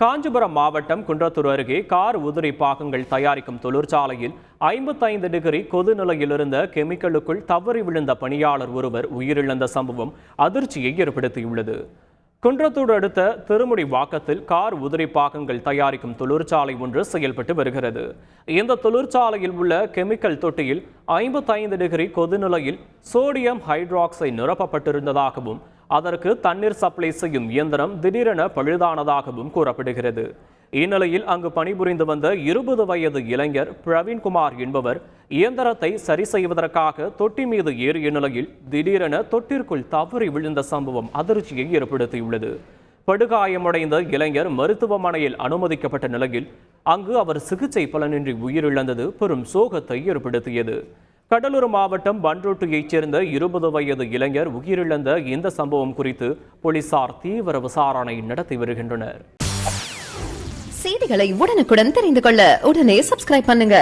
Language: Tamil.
காஞ்சிபுரம் மாவட்டம் குன்றத்தூர் அருகே கார் உதிரி பாகங்கள் தயாரிக்கும் தொழிற்சாலையில் ஐம்பத்தைந்து டிகிரி கொதுநிலையில் இருந்த கெமிக்கலுக்குள் தவறி விழுந்த பணியாளர் ஒருவர் உயிரிழந்த சம்பவம் அதிர்ச்சியை ஏற்படுத்தியுள்ளது. குன்றத்தூர் அடுத்த திருமுடி வாக்கத்தில் கார் உதிரி பாகங்கள் தயாரிக்கும் தொழிற்சாலை ஒன்று செயல்பட்டு வருகிறது. இந்த தொழிற்சாலையில் உள்ள கெமிக்கல் தொட்டியில் ஐம்பத்தைந்து டிகிரி கொதுநிலையில் சோடியம் ஹைட்ராக்சைடு நிரப்பப்பட்டிருந்ததாகவும் அதற்கு தண்ணீர் சப்ளை செய்யும் இயந்திரம் திடீரென பழுதானதாகவும் கூறப்படுகிறது. இந்நிலையில் அங்கு பணிபுரிந்து வந்த இருபது வயது இளைஞர் பிரவீன்குமார் என்பவர் இயந்திரத்தை சரி செய்வதற்காக தொட்டி மீது ஏறிய நிலையில் திடீரென தொட்டிற்குள் தவறி விழுந்த சம்பவம் அதிர்ச்சியை ஏற்படுத்தியுள்ளது. படுகாயமடைந்த இளைஞர் மருத்துவமனையில் அனுமதிக்கப்பட்ட நிலையில் அங்கு அவர் சிகிச்சை பலனின்றி உயிரிழந்தது பெரும் சோகத்தை ஏற்படுத்தியது. கடலூர் மாவட்டம் பன்ருட்டியைச் சேர்ந்த இருபது வயது இளைஞர் உயிரிழந்த இந்த சம்பவம் குறித்து போலீசார் தீவிர விசாரணை நடத்தி வருகின்றனர். செய்திகளை உடனுக்குடன் தெரிந்து கொள்ள உடனே சப்ஸ்கிரைப் பண்ணுங்க.